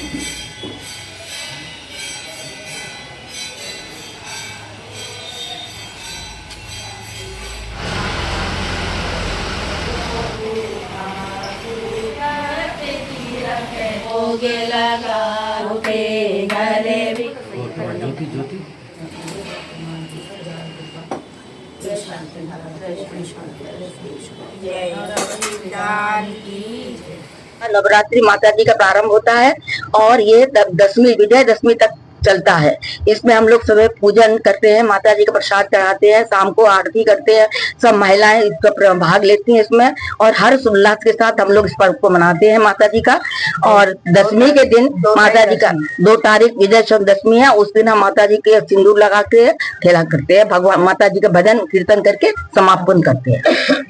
ज्योति ज्योति जय श्री शांति जय श्री कृष्ण जय जानकी नवरात्रि माता जी का प्रारंभ होता है और ये दसवीं विजय दशमी तक चलता है इसमें हम लोग सुबह पूजन करते हैं माता जी का प्रसाद चढ़ाते हैं शाम को आरती करते हैं सब महिलाएं इसका भाग लेती हैं इसमें और हर उल्लास के साथ हम लोग इस पर्व को मनाते हैं माता जी का और दसवीं के दिन माता जी का दो तारीख विजय चौक दसवीं है उस दिन हम माता जी के सिंदूर लगा के ठेला करते हैं भगवान माता जी का भजन कीर्तन करके समापन करते हैं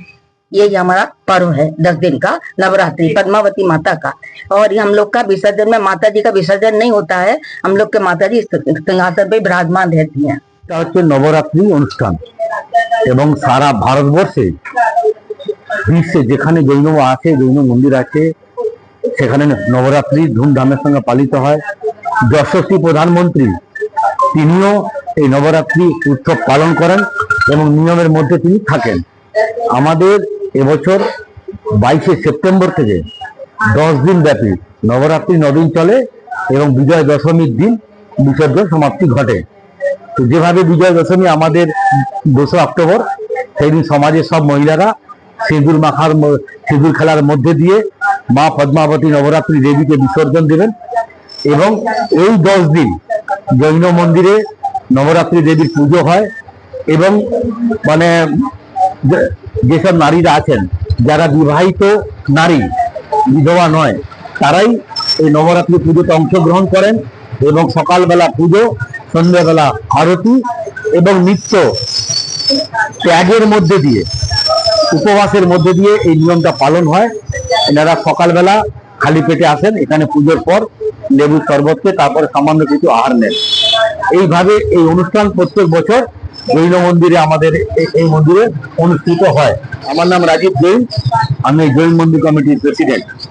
ইয়ে যা আমার পারু হ 10 দিন কা নবরাত্রি পদ্মাவதி মাতা কা অর ইহম লোক কা বিসর্জন মে মাতা জি কা বিসর্জন নহি হোতা হ হাম লোক কে মাতা জি সঙ্গাদার বৈ ব্রাদমান রতিয়া ততো নবরাত্রি অনুষ্ঠান এবং সারা ভারতবসে ইসসে জেখানে জন্ম আছে যোনু মন্দির আছে সেখানে নবরাত্রি ধুন দামের সঙ্গে পালিত হয় দশপতি প্রধানমন্ত্রী তিনিও এই নবরাত্রি উৎসব পালন করেন এবং নিয়মের মধ্যে তিনি থাকেন আমাদের এবছর বাইশে সেপ্টেম্বর থেকে দশ দিন ব্যাপী নবরাত্রি নদিন চলে এবং বিজয় দশমীর দিন বিসর্জন সমাপ্তি ঘটে তো যেভাবে বিজয় দশমী আমাদের দোসরা অক্টোবর সেই দিন সমাজের সব মহিলারা সিঁদুর মাখার সিঁদুর খেলার মধ্যে দিয়ে মা পদ্মাবতী নবরাত্রি দেবীকে বিসর্জন দেবেন এবং এই দশ দিন জৈন মন্দিরে নবরাত্রি দেবীর পুজো হয় এবং মানে যেসব নারীরা আছেন যারা বিবাহিত নারী বিধবা নয় তারাই এই নবরাত্রি পুজোতে অংশগ্রহণ করেন এবং সকালবেলা পুজো সন্ধ্যাবেলা আরতি এবং নিত্য ত্যাগের মধ্যে দিয়ে উপবাসের মধ্যে দিয়ে এই নিয়মটা পালন হয় এনারা সকালবেলা খালি পেটে আসেন এখানে পুজোর পর লেবু শরবতকে তারপরে সামান্য কিছু আহার নেন এইভাবে এই অনুষ্ঠান প্রত্যেক বছর জৈন মন্দিরে আমাদের এই মন্দিরে অনুষ্ঠিত হয় আমার নাম রাজীব জৈন আমি জৈন মন্দির কমিটির প্রেসিডেন্ট